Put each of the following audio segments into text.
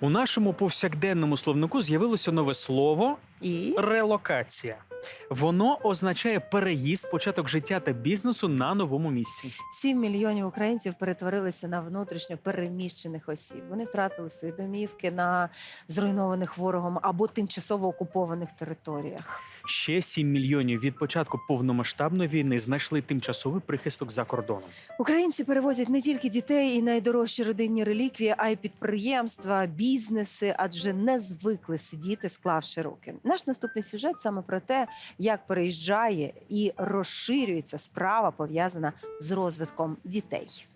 У нашому повсякденному словнику з'явилося нове слово І релокація. Воно означає переїзд, початок життя та бізнесу на новому місці. 7 мільйонів українців перетворилися на внутрішньо переміщених осіб. Вони втратили свої домівки на зруйнованих ворогом або тимчасово окупованих територіях. Ще 7 мільйонів від початку повномасштабної війни знайшли тимчасовий прихисток за кордоном. Українці перевозять не тільки дітей і найдорожчі родинні реліквії, а й підприємства, бізнеси, адже не звикли сидіти, склавши руки. Наш наступний сюжет саме про те, як переїжджає і розширюється справа, пов'язана з розвитком дітей.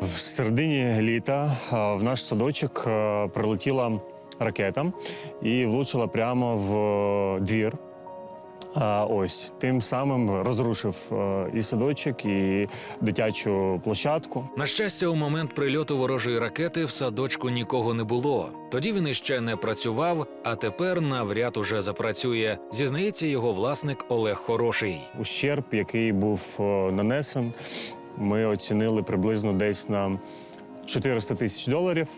В середині літа в наш садочок прилетіла ракета і влучила прямо в е, двір. А, Ось тим самим розрушив е, і садочок, і дитячу площадку. На щастя, у момент прильоту ворожої ракети в садочку нікого не було. Тоді він іще не працював, а тепер навряд уже запрацює. Зізнається його власник Олег Хороший. Ущерб, який був е, нанесен, ми оцінили приблизно десь на 400 тисяч доларів.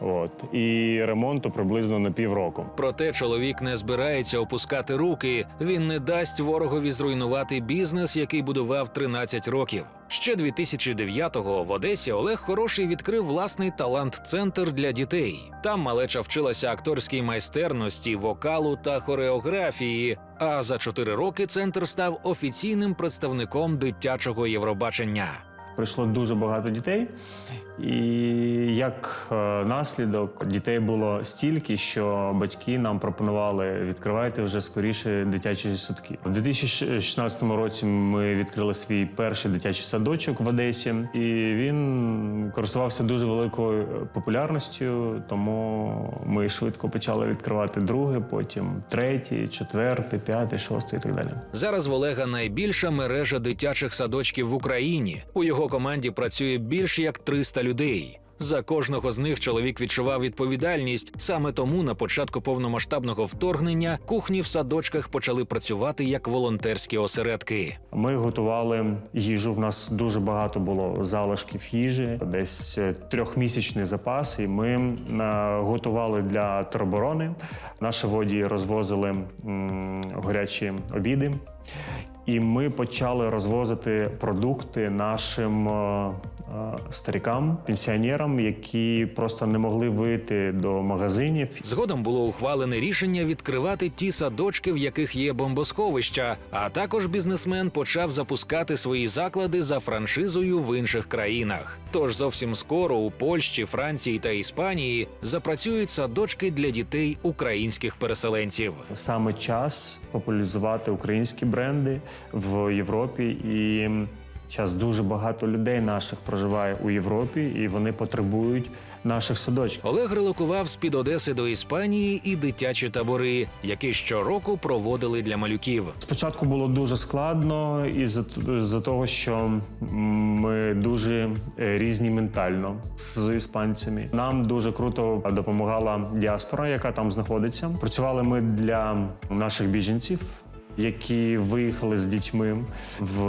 От і ремонту приблизно на півроку. Проте чоловік не збирається опускати руки. Він не дасть ворогові зруйнувати бізнес, який будував 13 років. Ще 2009-го в Одесі Олег Хороший відкрив власний талант-центр для дітей. Там малеча вчилася акторській майстерності, вокалу та хореографії. А за 4 роки центр став офіційним представником дитячого Євробачення. Прийшло дуже багато дітей, і як е, наслідок дітей було стільки, що батьки нам пропонували відкривайте вже скоріше дитячі садки. У 2016 році ми відкрили свій перший дитячий садочок в Одесі, і він користувався дуже великою популярністю. Тому ми швидко почали відкривати друге, потім третій, четвертий, п'ятий, шостий і так далі. Зараз в Олега найбільша мережа дитячих садочків в Україні. У його команді працює більш як 300 людей. За кожного з них чоловік відчував відповідальність. Саме тому на початку повномасштабного вторгнення кухні в садочках почали працювати як волонтерські осередки. Ми готували їжу. В нас дуже багато було залишків їжі, десь трьохмісячний запас. І ми е, готували для тероборони. Наші водії розвозили м, гарячі обіди. І ми почали розвозити продукти нашим е, е, старикам, пенсіонерам, які просто не могли вийти до магазинів. Згодом було ухвалене рішення відкривати ті садочки, в яких є бомбосховища. А також бізнесмен почав запускати свої заклади за франшизою в інших країнах. Тож зовсім скоро у Польщі, Франції та Іспанії запрацюють садочки для дітей українських переселенців. Саме час популяризувати українські бренди в Європі і. Зараз дуже багато людей наших проживає у Європі, і вони потребують наших садочків. Олег релокував з під Одеси до Іспанії і дитячі табори, які щороку проводили для малюків. Спочатку було дуже складно із за того, що ми дуже е, різні ментально з іспанцями. Нам дуже круто допомагала діаспора, яка там знаходиться. Працювали ми для наших біженців, які виїхали з дітьми в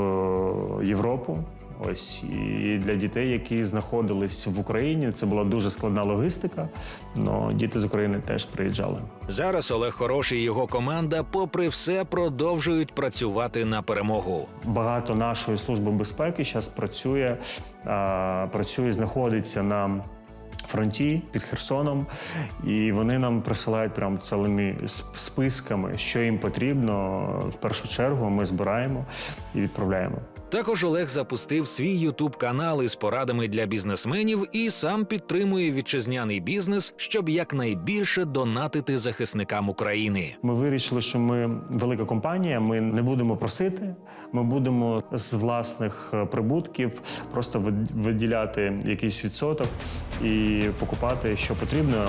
Європу. Ось і для дітей, які знаходились в Україні, це була дуже складна логістика. але діти з України теж приїжджали. Зараз Олег Хороший і його команда, попри все, продовжують працювати на перемогу. Багато нашої служби безпеки зараз працює, працює, знаходиться на фронті під Херсоном, і вони нам присилають прям цілими списками, що їм потрібно. В першу чергу ми збираємо і відправляємо. Також Олег запустив свій ютуб канал із порадами для бізнесменів і сам підтримує вітчизняний бізнес, щоб якнайбільше донатити захисникам України. Ми вирішили, що ми велика компанія. Ми не будемо просити. Ми будемо з власних е, прибутків просто виділяти якийсь відсоток і покупати, що потрібно